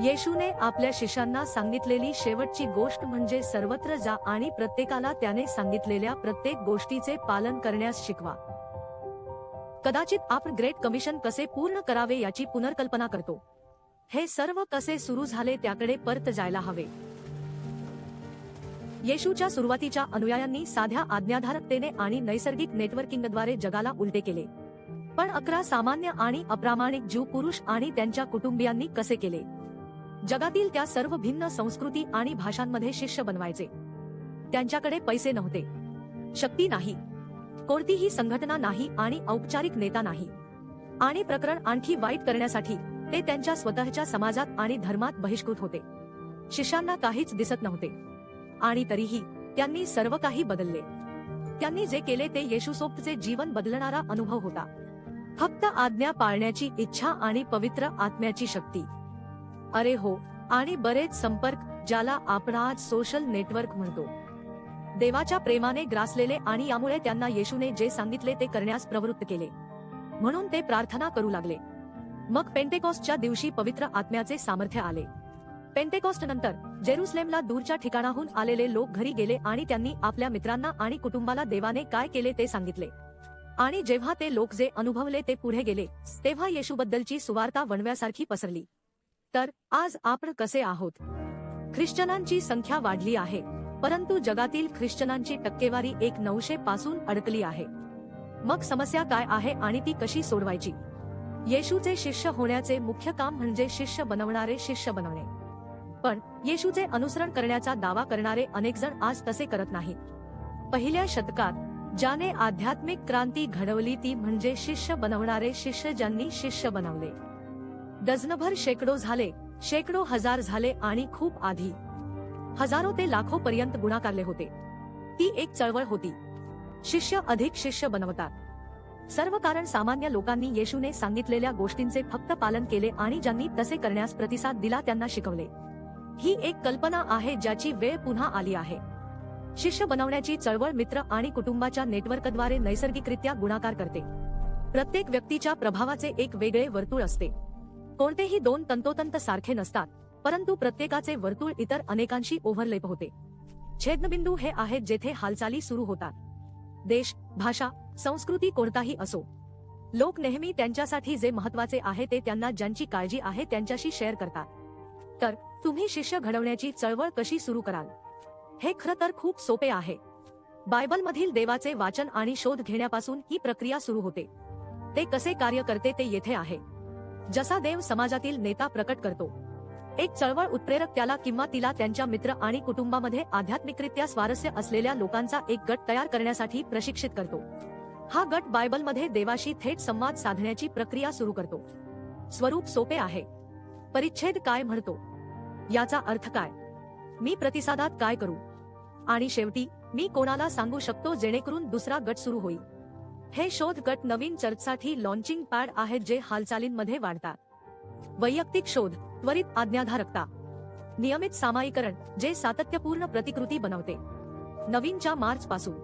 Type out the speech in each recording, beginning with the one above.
येशूने आपल्या शिष्यांना सांगितलेली शेवटची गोष्ट म्हणजे सर्वत्र जा आणि प्रत्येकाला त्याने सांगितलेल्या प्रत्येक गोष्टीचे पालन करण्यास शिकवा. कदाचित आपण ग्रेट कमिशन कसे पूर्ण करावे याची पुनर्कल्पना करतो. हे सर्व कसे सुरू झाले त्याकडे परत जायला हवे. येशूच्या सुरुवातीच्या अनुयायांनी साध्या आज्ञाधारकतेने आणि नैसर्गिक नेटवर्किंगद्वारे जगाला उलटे केले. पण अकरा सामान्य आणि अप्रामाणिक जीव पुरुष आणि त्यांच्या कुटुंबियांनी कसे केले? जगातील त्या सर्व भिन्न संस्कृती आणि भाषांमध्ये शिष्य बनवायचे. त्यांच्याकडे पैसे नव्हते. शक्ती नाही. कोणतीही संघटना नाही आणि औपचारिक नेता नाही. आणि प्रकरण आणखी वाईट करण्यासाठी ते त्यांच्या स्वतःच्या समाजात आणि धर्मात बहिष्कृत होते. शिष्यांना काहीच दिसत नव्हते. आणि तरीही त्यांनी सर्व काही बदलले. त्यांनी जे केले ते येशूसोबतचे जीवन बदलणारा अनुभव होता. फक्त आज्ञा पाळण्याची इच्छा आणि पवित्र आत्म्याची शक्ती. अरे हो आणि बरेच संपर्क ज्याला आपण आज सोशल नेटवर्क म्हणतो. देवाच्या प्रेमाने ग्रासलेले आणि यामुळे त्यांना येशूने जे सांगितले ते करण्यास प्रवृत्त केले. म्हणून ते प्रार्थना करू लागले. मग पेंटेकॉस्टच्या दिवशी पवित्र आत्म्याचे सामर्थ्य आले. पेंटेकॉस्ट नंतर जेरुसलेमला दूरच्या ठिकाणाहून आलेले लोक घरी गेले आणि त्यांनी आपल्या मित्रांना आणि कुटुंबाला देवाने काय केले ते सांगितले. आणि जेव्हा ते लोक जे अनुभवले ते पुढे गेले तेव्हा येशूबद्दलची सुवार्ता वणव्यासारखी पसरली. तर आज आपण कसे आहोत? ख्रिश्चनांची संख्या वाढली आहे परंतु जगातील ख्रिश्चनांची टक्केवारी एक नऊशे पासून अडकली आहे. मग समस्या काय आहे आणि ती कशी सोडवायची? येशूचे शिष्य होण्याचे मुख्य काम म्हणजे शिष्य बनवणारे शिष्य बनवणे. पण येशूचे अनुसरण करण्याचा दावा करणारे अनेक जण आज तसे करत नाहीत. पहिल्या शतकात ज्याने आध्यात्मिक क्रांती घडवली ती म्हणजे शिष्य बनवणारे शिष्य ज्यांनी शिष्य बनवले. डझनभर शेकडो झाले शेकडो हजार झाले आणि खूप आधी. हजारो ते लाखो पर्यंत गुणाकारले होते. ती एक चळवळ होती. शिष्य अधिक शिष्य बनवतात. सर्व कारण सामान्य लोकांनी येशूने सांगितलेल्या गोष्टींचे फक्त पालन केले आणि ज्यांनी तसे करण्यास प्रतिसाद दिला त्यांना शिकवले. ही एक कल्पना आहे ज्याची वेळ पुन्हा आली आहे. शिष्य बनवण्याची चळवळ मित्र आणि कुटुंबाच्या नेटवर्कद्वारे नैसर्गिकरित्या गुणाकार करते. प्रत्येक व्यक्तीच्या प्रभावाचे एक वेगळे वर्तुळ असते. कोणतेही दोन तंतोतंत सारखे नसतात परंतु प्रत्येकाचे वर्तुळ इतर अनेकांशी ओव्हरलेप होते. छेदनबिंदू हे आहेत जेथे हालचाली सुरू होतात. देश भाषा संस्कृती कोणताही असो. लोक नेहमी त्यांच्यासाठी जे महत्त्वाचे आहे ते त्यांना ज्यांची काळजी आहे त्यांच्याशी शेअर करतात. तर तुम्ही शिष्य घडवण्याची चळवळ कशी सुरू कराल? हे खरं तर खूप सोपे आहे. बायबलमधील देवाचे वाचन आणि शोध घेण्यापासून ही प्रक्रिया सुरू होते. ते कसे कार्य करते ते येथे आहे. जसा देव समाजातील नेता प्रकट करतो. एक चळवळ उत्प्रेरक त्याला किंवा तिला त्यांच्या मित्र आणि कुटुंबामध्ये आध्यात्मिकरित्या स्वारस्य असलेल्या लोकांचा एक गट तयार करण्यासाठी प्रशिक्षित करतो. हा गट बायबलमध्ये देवाशी थेट संवाद साधण्याची प्रक्रिया सुरू करतो. स्वरूप सोपे आहे. परिच्छेद काय म्हणतो? याचा अर्थ काय? मी प्रतिसादात काय करू? आणि शेवटी मी कोणाला सांगू शकतो जेणेकरून दुसरा गट सुरू होईल? हे शोध गट नवीन चर्चसाठी लॉन्चिंग पॅड आहेत जे हालचालींमध्ये वाढतात. वैयक्तिक शोध त्वरित आज्ञाधारकता नियमित सामायिकरण जे सातत्यपूर्ण प्रतिकृती बनवते. नवीनच्या मार्च पासून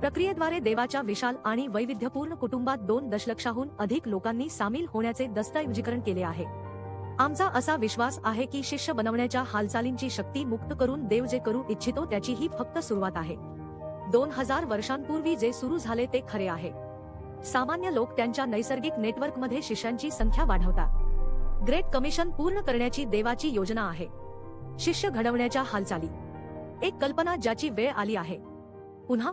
प्रक्रियेद्वारे देवाच्या विशाल आणि वैविध्यपूर्ण कुटुंबात दोन दशलक्षाहून अधिक लोकांनी सामील होण्याचे दस्तऐवजीकरण केले आहे. आमचा असा विश्वास आहे की शिष्य बनवण्याच्या हालचालींची शक्ती मुक्त करून देव जे करू इच्छितो त्याची ही फक्त सुरुवात आहे. दोन हजार वर्षांपूर्वी जे सुरू झाले ते खरे आहे. सामान्य लोक त्यांच्या नैसर्गिक नेटवर्कमध्ये शिष्यांची संख्या वाढवतात. ग्रेट कमिशन पूर्ण करण्याची देवाची योजना आहे. शिष्य घडवण्याच्या हालचाली. एक कल्पना ज्याची वेळ आली आहे. पुन्हा